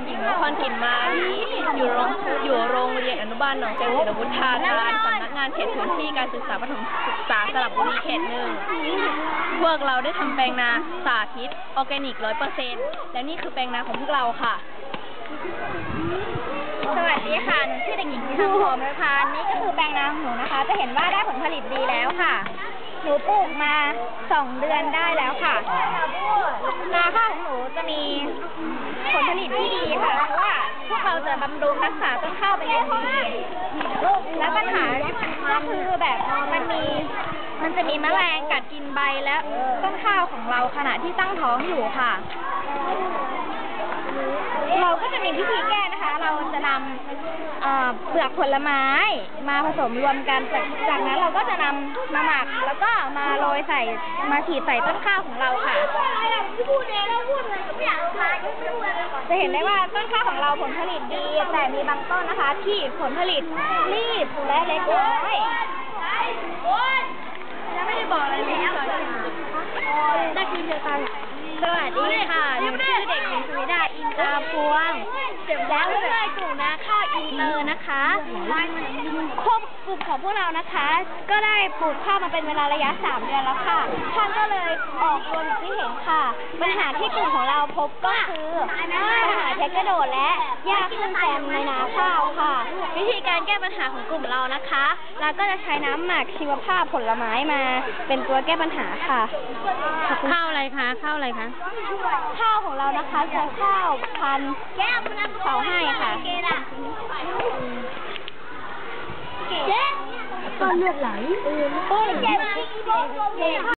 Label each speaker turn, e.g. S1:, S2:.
S1: รกลิ่นมาลีอยู่โรงอยู่โรงเรียนอนุบาลหนองแสงศิลวุฒาการสำนักงานเขตพื้นที่การศึกษาประถมศึกษาสระบุรีเขตหนึ่งพวกเราได้ทำแปลงนาสาธิตออร์แกนิกร้อยเปอร์เซ็นต์และนี่คือแปลงนาของพวกเราค่ะ
S2: สวัสดีค่ะหนูชื่อเด็กหญิงพิธามพรมพานนี่ก็คือแปลงนาของหนูนะคะ จะเห็นว่าได้ผลผลิตดีแล้วค่ะ หนูปลูกมาสองเดือนได้แล้วค่ะนาข้าวของหนูจะ ผลผลิตที่ดีค่ะ เพราะว่าพวกเราจะบำรุงรักษาต้นข้าวเป็นอย่างดีและปัญหาก็คือแบบมันมี มันจะมีแมลงกัดกินใบและต้นข้าวของเราขณะที่ตั้งท้องอยู่ค่ะ เราก็จะมีวิธีแก้นะคะ เราจะนำเปลือกผลไม้มาผสมรวมกันจากจากนั้นเราก็จะนำมาหมักแล้วก็มาโรยใส่มาฉีดใส่ต้นข้าวของเราค่ะ จะเห็นได้ว่าต้นข้าวของเราผลผลิตดี แต่มีบางต้นนะคะ ที่ผลผลิตรีบและเล็กน้อยยังไม่ได้บอกอะไรเลยได้กินเจอตังสวัสดีค่ะหนูชื่อเด็กหญิงสุวิดาอินตาพวงแล้วเลยกลุ่มนาข้าวอินเตอร์นะคะครบกลุ่มของพวกเรานะคะ ก็ได้ปลูกข้าวมาเป็นเวลาระยะ 3 เดือนแล้วค่ะ ท่านก็เลยออกรวมที่เห็นค่ะ ปัญหาที่กลุ่มของเราพบก็คือ ปัญหาเทคกระโดดและหญ้าขึ้นแซมในนาข้าวค่ะ วิธีการแก้ปัญหาของกลุ่มเรานะคะ เราก็จะใช้น้ำหมักชีวภาพผลไม้มา เป็นตัวแก้ปัญหาค่ะ
S3: ข้าวอะไรคะข้าวอะไรคะ
S2: ข้าวของเรานะคะใช้ข้าวพันธุ์เสาให้ค่ะก็เลือดไหล